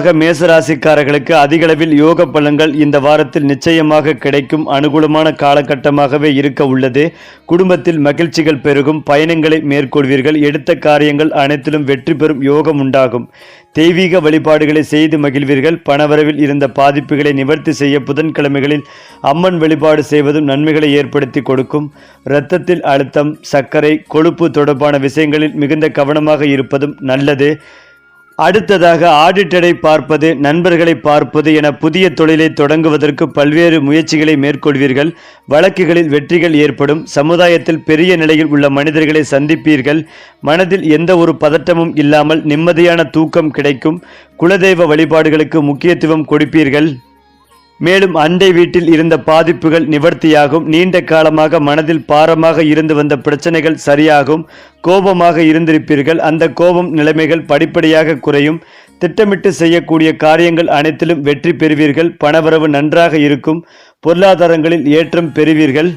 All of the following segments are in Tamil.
ஆக மேசராசிக்காரர்களுக்கு அதிகளவில் யோக பலன்கள் இந்த வாரத்தில் நிச்சயமாக கிடைக்கும். அனுகூலமான காலகட்டமாகவே இருக்க உள்ளது. குடும்பத்தில் மகிழ்ச்சிகள் பெருகும். பயணங்களை மேற்கொள்வீர்கள். எடுத்த காரியங்கள் அனைத்திலும் வெற்றி பெறும் யோகம் உண்டாகும். தெய்வீக வழிபாடுகளை செய்து மகிழ்வீர்கள். பணவரவில் இருந்த பாதிப்புகளை நிவர்த்தி செய்ய புதன்கிழமைகளில் அம்மன் வழிபாடு செய்வதும் நன்மைகளை ஏற்படுத்தி கொடுக்கும். இரத்தத்தில் அழுத்தம் சர்க்கரை கொழுப்பு தொடர்பான விஷயங்களில் மிகுந்த கவனமாக இருப்பதும் நல்லது. அடுத்ததாக ஆடிட்டரை பார்ப்பது நண்பர்களை பார்ப்பது என புதிய தொழிலை தொடங்குவதற்கு பல்வேறு முயற்சிகளை மேற்கொள்வீர்கள். வழக்குகளில் வெற்றிகள் ஏற்படும். சமுதாயத்தில் பெரிய நிலையில் உள்ள மனிதர்களை சந்திப்பீர்கள். மனதில் எந்த ஒரு பதட்டமும் இல்லாமல் நிம்மதியான தூக்கம் கிடைக்கும். குலதெய்வ வழிபாடுகளுக்கு முக்கியத்துவம் கொடுப்பீர்கள். மேலும் அண்டை வீட்டில் இருந்த பாதிப்புகள் நிவர்த்தியாகும். நீண்ட காலமாக மனதில் பாரமாக இருந்து வந்த பிரச்சனைகள் சரியாகும். கோபமாக இருந்திருப்பீர்கள். அந்த கோபம் நிலைமைகள் படிப்படியாக குறையும். திட்டமிட்டு செய்யக்கூடிய காரியங்கள் அனைத்திலும் வெற்றி பெறுவீர்கள். பணவரவு நன்றாக இருக்கும். பொருளாதாரங்களில் ஏற்றம் பெறுவீர்கள்.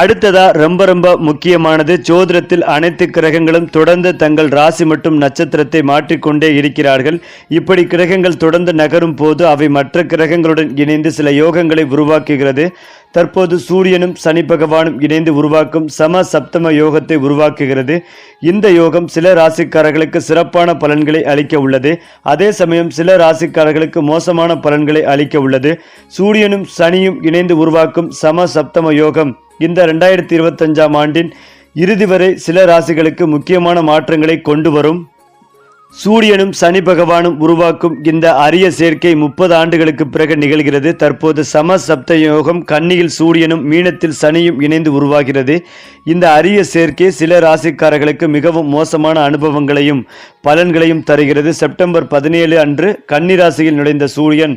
அடுத்ததா ரொம்ப ரொம்ப முக்கியமானது ஜோதிடத்தில் அனைத்து கிரகங்களும் தொடர்ந்து தங்கள் ராசி மற்றும் நட்சத்திரத்தை மாற்றிக்கொண்டே இருக்கிறார்கள். இப்படி கிரகங்கள் தொடர்ந்து நகரும் போது அவை மற்ற கிரகங்களுடன் இணைந்து சில யோகங்களை உருவாக்குகிறது. தற்போது சூரியனும் சனி பகவானும் இணைந்து உருவாக்கும் சம சப்தம யோகத்தை உருவாக்குகிறது. இந்த யோகம் சில ராசிக்காரர்களுக்கு சிறப்பான பலன்களை அளிக்க உள்ளது. அதே சமயம் சில ராசிக்காரர்களுக்கு மோசமான பலன்களை அளிக்க உள்ளது. சூரியனும் சனியும் இணைந்து உருவாக்கும் சம சப்தம யோகம் இந்த ரெண்டாயிரத்தி இருபத்தஞ்சாம் ஆண்டின் இறுதி வரை சில ராசிகளுக்கு முக்கியமான மாற்றங்களை கொண்டு வரும் சூரியனும் சனி பகவானும் உருவாக்கும் இந்த அரிய சேர்க்கை முப்பது ஆண்டுகளுக்கு பிறகு நிகழ்கிறது. தற்போது சம சப்த யோகம் கன்னியில் சூரியனும் மீனத்தில் சனியும் இணைந்து உருவாகிறது. இந்த அரிய சேர்க்கை சில ராசிக்காரர்களுக்கு மிகவும் மோசமான அனுபவங்களையும் பலன்களையும் தருகிறது. செப்டம்பர் பதினேழு அன்று கன்னி ராசியில் நுழைந்த சூரியன்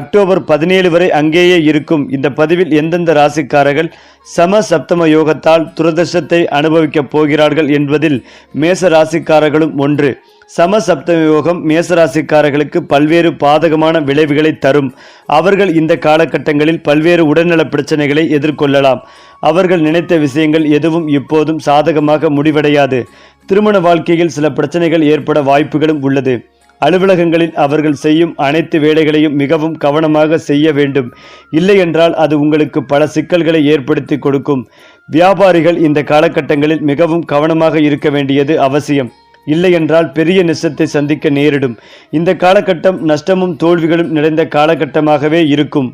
அக்டோபர் பதினேழு வரை அங்கேயே இருக்கும். இந்த பதிவில் எந்தெந்த ராசிக்காரர்கள் சம சப்தம யோகத்தால் துரதர்ஷத்தை அனுபவிக்கப் போகிறார்கள் என்பதில் மேச ராசிக்காரர்களும் ஒன்று. சமசப்தம யோகம் மேசராசிக்காரர்களுக்கு பல்வேறு பாதகமான விளைவுகளை தரும். அவர்கள் இந்த காலகட்டங்களில் பல்வேறு உடல்நல பிரச்சனைகளை எதிர்கொள்ளலாம். அவர்கள் நினைத்த விஷயங்கள் எதுவும் இப்போதும் சாதகமாக முடிவடையாது. திருமண வாழ்க்கையில் சில பிரச்சனைகள் ஏற்பட வாய்ப்புகளும் உள்ளது. அலுவலகங்களில் அவர்கள் செய்யும் அனைத்து வேலைகளையும் மிகவும் கவனமாக செய்ய வேண்டும். இல்லை என்றால் அது உங்களுக்கு பல சிக்கல்களை ஏற்படுத்தி கொடுக்கும். வியாபாரிகள் இந்த காலகட்டங்களில் மிகவும் கவனமாக இருக்க வேண்டியது அவசியம். இல்லை என்றால் பெரிய நஷ்டத்தை சந்திக்க நேரிடும். இந்த காலகட்டம் நஷ்டமும் தோல்விகளும் நிறைந்த காலகட்டமாகவே இருக்கும்.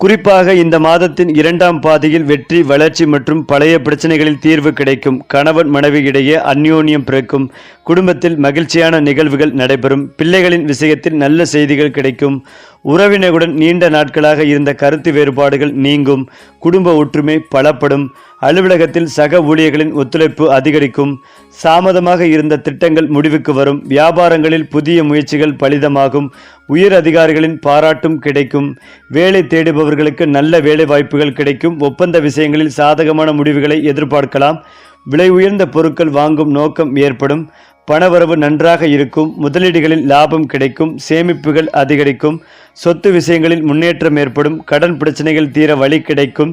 குறிப்பாக இந்த மாதத்தின் இரண்டாம் பாதையில் வெற்றி வளர்ச்சி மற்றும் பழைய பிரச்சனைகளில் தீர்வு கிடைக்கும். கணவன் மனைவி இடையே அந்யோன்யம் பிறக்கும். குடும்பத்தில் மகிழ்ச்சியான நிகழ்வுகள் நடைபெறும். பிள்ளைகளின் விஷயத்தில் நல்ல செய்திகள் கிடைக்கும். உறவினருடன் நீண்ட நாட்களாக இருந்த கருத்து வேறுபாடுகள் நீங்கும். குடும்ப ஒற்றுமை பலப்படும். அலுவலகத்தில் சக ஊழியர்களின் ஒத்துழைப்பு அதிகரிக்கும். தாமதமாக இருந்த திட்டங்கள் முடிவுக்கு வரும். வியாபாரங்களில் புதிய முயற்சிகள் பலிதமாகும். உயர் அதிகாரிகளின் பாராட்டும் கிடைக்கும். வேலை தேடுபவர்களுக்கு நல்ல வேலை வாய்ப்புகள் கிடைக்கும். ஒப்பந்த விஷயங்களில் சாதகமான முடிவுகளை எதிர்பார்க்கலாம். விலை உயர்ந்த பொருட்கள் வாங்கும் நோக்கம் ஏற்படும். பணவரவு நன்றாக இருக்கும் முதலீடுகளில் லாபம் கிடைக்கும் சேமிப்புகள் அதிகரிக்கும் சொத்து விஷயங்களில் முன்னேற்றம் ஏற்படும் கடன் பிரச்சனைகள் தீர வழி கிடைக்கும்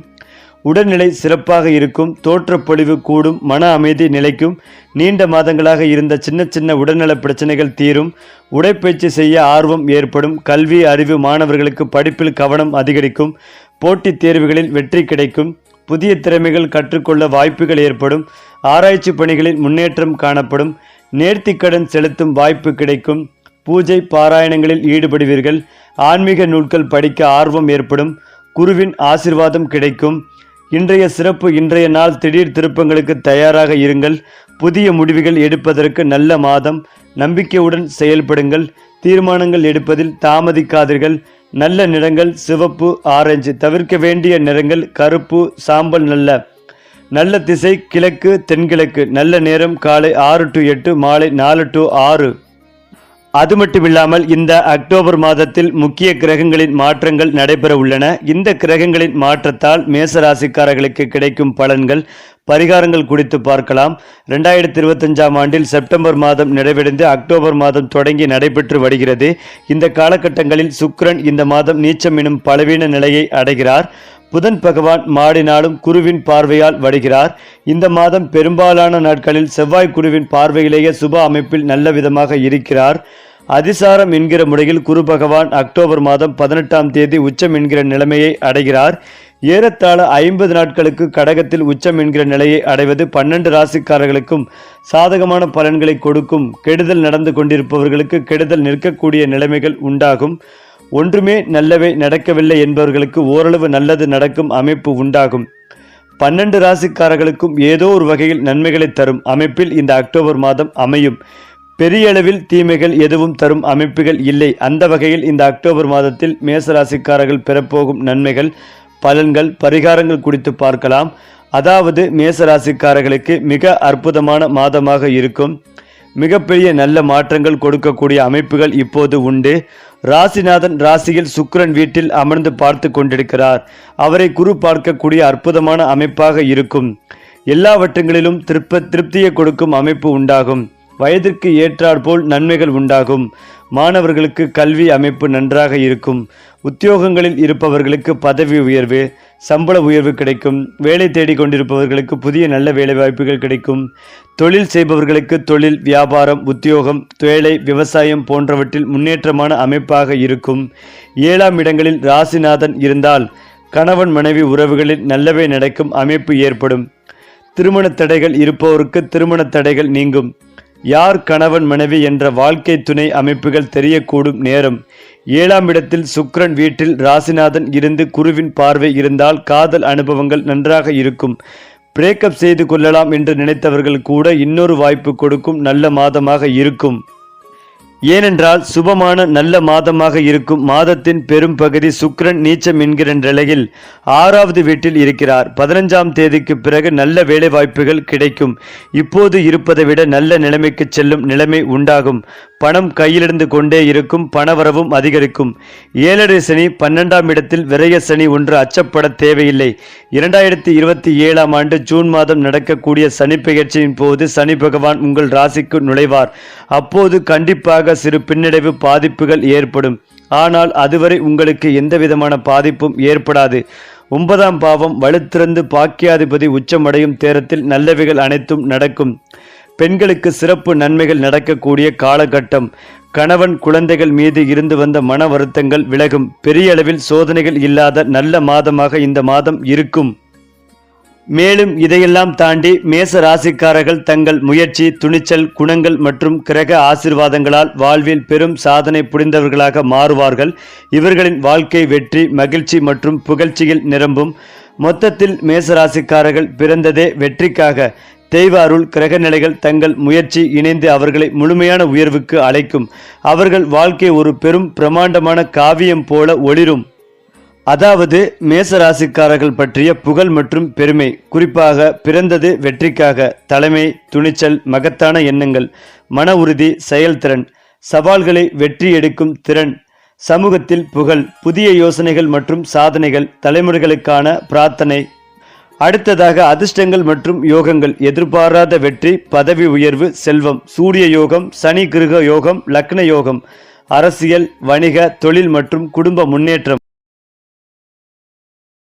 உடல்நிலை சிறப்பாக இருக்கும் தோற்றப்பொழிவு கூடும் மன அமைதி நிலைக்கும் நீண்ட மாதங்களாக இருந்த சின்ன சின்ன உடல்நல பிரச்சனைகள் தீரும் உடைப்பயிற்சி செய்ய ஆர்வம் ஏற்படும் கல்வி அறிவு மாணவர்களுக்கு படிப்பில் கவனம் அதிகரிக்கும் போட்டித் தேர்வுகளில் வெற்றி கிடைக்கும் புதிய திறமைகள் கற்றுக்கொள்ள வாய்ப்புகள் ஏற்படும் ஆராய்ச்சி பணிகளில் முன்னேற்றம் காணப்படும் நேர்த்திக்கடன் செலுத்தும் வாய்ப்பு கிடைக்கும். பூஜை பாராயணங்களில் ஈடுபடுவீர்கள். ஆன்மீக நூல்கள் படிக்க ஆர்வம் ஏற்படும். குருவின் ஆசிர்வாதம் கிடைக்கும். இன்றைய சிறப்பு இன்றைய நாள் திடீர் திருப்பங்களுக்கு தயாராக இருங்கள். புதிய முடிவுகள் எடுப்பதற்கு நல்ல மாதம். நம்பிக்கையுடன் செயல்படுங்கள். தீர்மானங்கள் எடுப்பதில் தாமதிக்காதீர்கள். நல்ல நிறங்கள் சிவப்பு ஆரஞ்சு தவிர்க்க வேண்டிய நிறங்கள் கருப்பு சாம்பல் நல்ல நல்ல திசை கிழக்கு தென்கிழக்கு. நல்ல நேரம் காலை ஆறு டு எட்டு மாலை நாலு டு ஆறு. அது மட்டுமில்லாமல் இந்த அக்டோபர் மாதத்தில் முக்கிய கிரகங்களின் மாற்றங்கள் நடைபெற உள்ளன. இந்த கிரகங்களின் மாற்றத்தால் மேச ராசிக்காரர்களுக்கு கிடைக்கும் பலன்கள் பரிகாரங்கள் குறித்து பார்க்கலாம். ரெண்டாயிரத்தி இருபத்தஞ்சாம் ஆண்டில் செப்டம்பர் மாதம் நிறைவடைந்து அக்டோபர் மாதம் தொடங்கி நடைபெற்று வருகிறது. இந்த காலகட்டங்களில் சுக்ரன் இந்த மாதம் நீச்சம் எனும் பலவீன நிலையை அடைகிறார். புதன் பகவான் மாடினாலும் குருவின் பார்வையால் வருகிறார் இந்த மாதம் பெரும்பாலான நாட்களில் செவ்வாய் குருவின் பார்வையிலேயே சுப அமைப்பில் நல்ல விதமாக இருக்கிறார். அதிசாரம் என்கிற முறையில் குரு பகவான் அக்டோபர் மாதம் பதினெட்டாம் தேதி உச்சம் என்கிற நிலைமையை அடைகிறார். ஏறத்தாழ ஐம்பது நாட்களுக்கு கடகத்தில் உச்சம் என்கிற நிலையை அடைவது பன்னெண்டு ராசிக்காரர்களுக்கும் சாதகமான பலன்களை கொடுக்கும். கெடுதல் நடந்து கொண்டிருப்பவர்களுக்கு கெடுதல் நிற்கக்கூடிய நிலைமைகள் உண்டாகும். ஒன்றுமே நல்லவை நடக்கவில்லை என்பவர்களுக்கு ஓரளவு நல்லது நடக்கும் அமைப்பு உண்டாகும். பன்னெண்டு ராசிக்காரர்களுக்கும் ஏதோ ஒரு வகையில் நன்மைகளை தரும் அமைப்பில் இந்த அக்டோபர் மாதம் அமையும். பெரிய அளவில் தீமைகள் எதுவும் தரும் அமைப்புகள் இல்லை. அந்த வகையில் இந்த அக்டோபர் மாதத்தில் மேசராசிக்காரர்கள் பெறப்போகும் நன்மைகள் பலன்கள் பரிகாரங்கள் குறித்து பார்க்கலாம். அதாவது மேசராசிக்காரர்களுக்கு மிக அற்புதமான மாதமாக இருக்கும். மிகப்பெரிய நல்ல மாற்றங்கள் கொடுக்கக்கூடிய அமைப்புகள் இப்போது உண்டு. ராசிநாதன் ராசியில் சுக்கிரன் வீட்டில் அமர்ந்து பார்த்து கொண்டிருக்கிறார். அவரை குரு பார்க்கக்கூடிய அற்புதமான அமைப்பாக இருக்கும். எல்லாவற்றங்களிலும் திருப்ப திருப்தியை கொடுக்கும் அமைப்பு உண்டாகும். வயதிற்கு ஏற்றாற்போல் நன்மைகள் உண்டாகும். மாணவர்களுக்கு கல்வி அமைப்பு நன்றாக இருக்கும். உத்தியோகங்களில் இருப்பவர்களுக்கு பதவி உயர்வு சம்பள உயர்வு கிடைக்கும். வேலை தேடி கொண்டிருப்பவர்களுக்கு புதிய நல்ல வேலைவாய்ப்புகள் கிடைக்கும். தொழில் செய்பவர்களுக்கு தொழில் வியாபாரம் உத்தியோகம் வேலை விவசாயம் போன்றவற்றில் முன்னேற்றமான அமைப்பாக இருக்கும். ஏழாம் இடங்களில் ராசிநாதன் இருந்தால் கணவன் மனைவி உறவுகளில் நல்லவே நடக்கும் அமைப்பு ஏற்படும். திருமண தடைகள் இருப்பவருக்கு திருமண தடைகள் நீங்கும். யார் கணவன் மனைவி என்ற வாழ்க்கை துணை அமைப்புகள் தெரியக்கூடும் நேரம். ஏழாம் இடத்தில் சுக்கிரன் வீட்டில் ராசிநாதன் இருந்து குருவின் பார்வை இருந்தால் காதல் அனுபவங்கள் நன்றாக இருக்கும். பிரேக்கப் செய்து கொள்ளலாம் என்று நினைத்தவர்கள் கூட இன்னொரு வாய்ப்பு கொடுக்கும் நல்ல மாதமாக இருக்கும். ஏனென்றால் சுபமான நல்ல மாதமாக இருக்கும் மாதத்தின் பெரும் பகுதி சுக்கிரன் நீச்சம் என்கிற நிலையில் ஆறாவது வீட்டில் இருக்கிறார். பதினஞ்சாம் தேதிக்கு பிறகு நல்ல வேலை வாய்ப்புகள் கிடைக்கும். இப்போது இருப்பதை விட நல்ல நிலைமைக்கு செல்லும் நிலைமை உண்டாகும். பணம் கையிலிருந்து கொண்டே இருக்கும் பணவரவும் அதிகரிக்கும். ஏழரை சனி பன்னெண்டாம் இடத்தில் விரய சனி ஒன்று அச்சப்பட தேவையில்லை. இரண்டாயிரத்தி இருபத்தி ஏழாம் ஆண்டு ஜூன் மாதம் நடக்கக்கூடிய சனி பெயர்ச்சியின் போது சனி பகவான் உங்கள் ராசிக்கு நுழைவார். அப்போது கண்டிப்பாக சிறு பின்னடைவு பாதிப்புகள் ஏற்படும். ஆனால் அதுவரை உங்களுக்கு எந்த விதமான பாதிப்பும் ஏற்படாது. ஒன்பதாம் பாவம் வலுத்திறந்து பாக்கியாதிபதி உச்சமடையும் தேரத்தில் நல்லவைகள் அனைத்தும் நடக்கும். பெண்களுக்கு சிறப்பு நன்மைகள் நடக்கக்கூடிய காலகட்டம். கணவன் குழந்தைகள் மீது இருந்து வந்த மன வருத்தங்கள் விலகும். பெரிய அளவில் சோதனைகள் இல்லாத நல்ல மாதமாக இந்த மாதம் இருக்கும். மேலும் இதையெல்லாம் தாண்டி மேச ராசிக்காரர்கள் தங்கள் முயற்சி துணிச்சல் குணங்கள் மற்றும் கிரக ஆசிர்வாதங்களால் வாழ்வில் பெரும் சாதனை புரிந்தவர்களாக மாறுவார்கள். இவர்களின் வாழ்க்கை வெற்றி மகிழ்ச்சி மற்றும் புகழ்ச்சியில் நிரம்பும். மொத்தத்தில் மேசராசிக்காரர்கள் பிறந்ததே வெற்றிக்காக. தெய்வ அருள் கிரக நிலைகள் தங்கள் முயற்சி இணைந்து அவர்களை முழுமையான உயர்வுக்கு அழைக்கும். அவர்கள் வாழ்க்கை ஒரு பெரும் பிரமாண்டமான காவியம் போல ஒளிரும். அதாவது மேசராசிக்காரர்கள் பற்றிய புகழ் மற்றும் பெருமை குறிப்பாக பிறந்தது வெற்றிக்காக. தலைமை துணிச்சல் மகத்தான எண்ணங்கள் மன உறுதி செயல்திறன் சவால்களை வெற்றி எடுக்கும் திறன் சமூகத்தில் புகழ் புதிய யோசனைகள் மற்றும் சாதனைகள் தலைமுறைகளுக்கான பிரார்த்தனை. அடுத்ததாக அதிர்ஷ்டங்கள் மற்றும் யோகங்கள். எதிர்பாராத வெற்றி பதவி உயர்வு செல்வம். சூரிய யோகம் சனி கிருக யோகம் லக்ன யோகம். அரசியல் வணிக தொழில் மற்றும் குடும்ப முன்னேற்றம்.